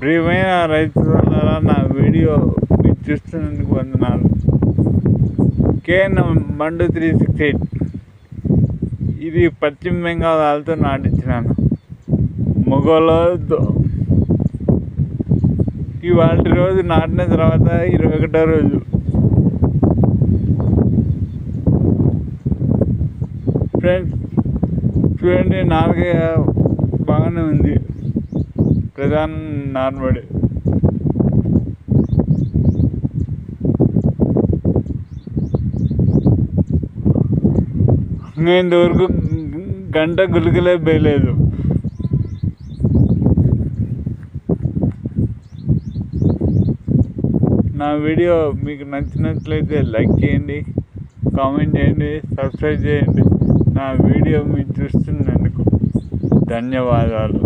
ప్రియమైన రైతులారా నా వీడియో మీరు చూస్తున్నందుకు వందనాలు. కేఎన్ మండు త్రీ సిక్స్ ఎయిట్. ఇది పశ్చిమ బెంగాల్ వాళ్ళతో నాటించినాను మొగోళ్ళతో ఇవాళ రోజు నాటిన తర్వాత ఇరవై ఒకటో రోజు. ఫ్రెండ్స్ చూడండి నాలుగే బాగానే ఉంది. ప్రధాన నార్మడి నేను ఇంతవరకు గంట గులికలే పోయలేదు నా వీడియో మీకు నచ్చినట్లయితే లైక్ చేయండి కామెంట్ చేయండి సబ్స్క్రైబ్ చేయండి. నా వీడియో మీరు చూస్తున్నందుకు ధన్యవాదాలు.